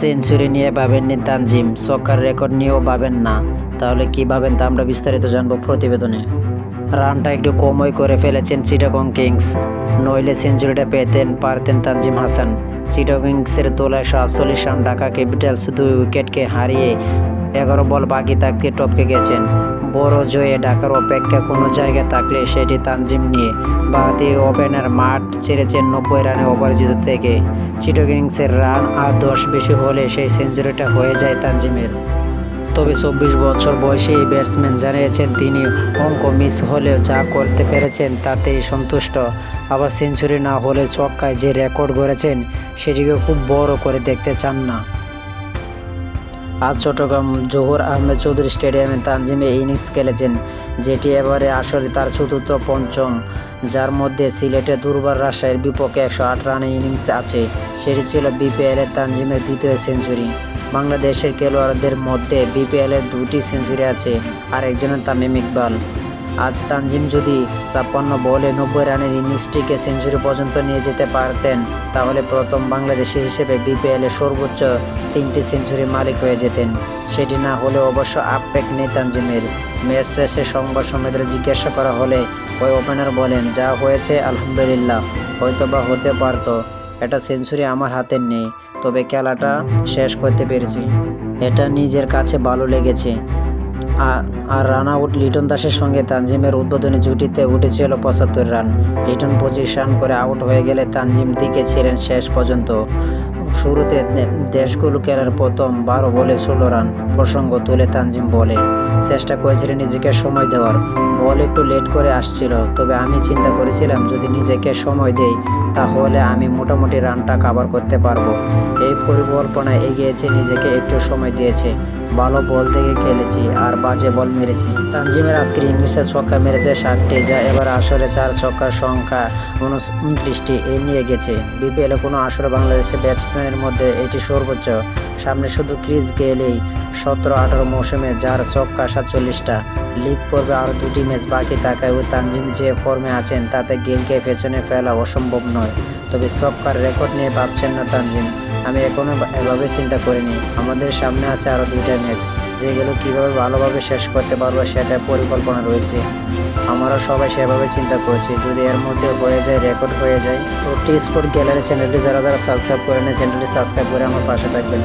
Century নিয়ে ভাবেননি তানজিম, সকার record নিয়েও ভাবেন না। তাহলে কি ভাবেন তা আমরা বিস্তারিত জানব প্রতিবেদনে। রানটা একটু কমই করে ফেলেছেন চিটাগং কিংস। নইলে সেঞ্চুরিটা পেতেন, পারতেন তানজিম হাসান। চিটাগিংসের তোলায় সাতচল্লিশ রান, ঢাকা ক্যাপিটালস দুই উইকেটকে হারিয়ে এগারো বল বাকি থাকতে টপকে গেছেন। বড় জয়ে ঢাকার অপেক্ষা কোনো জায়গায় থাকলে সেটি তানজিম নিয়ে। বাহাতি ওপেনার মাঠ ছেড়েছেন নব্বই রানে অপরাজিত থেকে। চিটোকিংসের রান আর দশ বেশি হলে সেই সেঞ্চুরিটা হয়ে যায় তানজিমের। তবে চব্বিশ বছর বয়সী এই ব্যাটসম্যান জানিয়েছেন তিনি, অঙ্ক মিস হলেও যা করতে পেরেছেন তাতেই সন্তুষ্ট। আবার সেঞ্চুরি না হলে ছক্কায় যে রেকর্ড গড়েছেন সেটিকে খুব বড় করে দেখতে চান না। আজ চট্টগ্রাম জোহর আহমেদ চৌধুরী স্টেডিয়ামে তানজিমে ইনিংস খেলেছেন, যেটি এবারে আসলে তার চতুর্থ পঞ্চম, যার মধ্যে সিলেটে দুর্বার রাজশাহীর বিপক্ষে একশো আট রানের ইনিংস আছে। সেটি ছিল বিপিএলের তানজিমের দ্বিতীয় সেঞ্চুরি। বাংলাদেশের খেলোয়াড়দের মধ্যে বিপিএলের দুটি সেঞ্চুরি আছে আর একজনের তামিম ইকবাল। আজ তানজিম যদি ছাপ্পান্ন বলে নব্বই রানের ইনিংসটিকে সেঞ্চুরি পর্যন্ত নিয়ে যেতে পারতেন, তাহলে প্রথম বাংলাদেশি হিসেবে বিপিএলে সর্বোচ্চ তিনটি সেঞ্চুরি মালিক হয়ে যেতেন। সেটি না হলে অবশ্য আপেক নেই তানজিমের। ম্যাচ শেষে সংবাদ সম্মেলনে জিজ্ঞাসা করা হলে ওই ওপেনার বলেন, যা হয়েছে, আলহামদুলিল্লাহ হয়তো বা হতে পারতো। এটা সেঞ্চুরি আমার হাতে নেই, তবে খেলাটা শেষ করতে পেরেছি। এটা নিজের কাছে ভালো লেগেছে। আর রান আউট লিটন দাসের সঙ্গে তানজিমের উদ্বোধনী জুটিতে উঠেছিল পঁচাত্তর রান। লিটন পঁচিশ রান করে আউট হয়ে গেলে তানজিম দিকে ছিলেন শেষ পর্যন্ত। শুরুতে দেশগুলো খেলার প্রথম বারো বলে ষোলো রান প্রসঙ্গ তুলে তানজিম বলে। চেষ্টা করেছিলেন নিজেকে সময় দেওয়ার। বল একটু লেট করে আসছিল। তবে আমি চিন্তা করেছিলাম, যদি নিজেকে সময় দেই, তাহলে আমি মোটামুটি রানটা কাভার করতে পারব। এই পরিকল্পনায় এগিয়েছে, নিজেকে একটু সময় দিয়েছে। ভালো বল থেকে খেলেছি আর বাজে বল মেরেছি। তানজিমের আজকের ইংলিশে ছক্কা মেরেছে ষাটটি, যা এবার আসরে চার ছক্কার সংখ্যা উনত্রিশটি এ নিয়ে গেছে। বিপিএলে কোনো আসরে বাংলাদেশের ব্যাটসম্যানের মধ্যে এটি সর্বোচ্চ। সামনে শুধু ক্রিজ গেলেই সতেরো আঠারো মৌসুমে যার ছক্কা সাতচল্লিশটা। লিগ পর্বে আরও দুটি ম্যাচ বাকি থাকায় ও তানজিম যে ফর্মে আছেন, তাতে গেমকে পেছনে ফেলা অসম্ভব নয়। তবে ছক্কার রেকর্ড নিয়ে ভাবছেন না তানজিম। আমি এখনও এভাবে চিন্তা করিনি। আমাদের সামনে আছে আরও দুইটা ম্যাচ, যেগুলো কীভাবে ভালোভাবে শেষ করতে পারব সেটা পরিকল্পনা রয়েছে। আমরা সবাই সেভাবে চিন্তা করছি। যদি এর মধ্যে হয়ে যায় রেকর্ড হয়ে যায়, তো টি স্পোর্ট গ্যালারি চ্যানেলটি যারা যারা সাবস্ক্রাইব করে নেয় চ্যানেলটি সাবস্ক্রাইব করে আমার পাশে থাকবেন।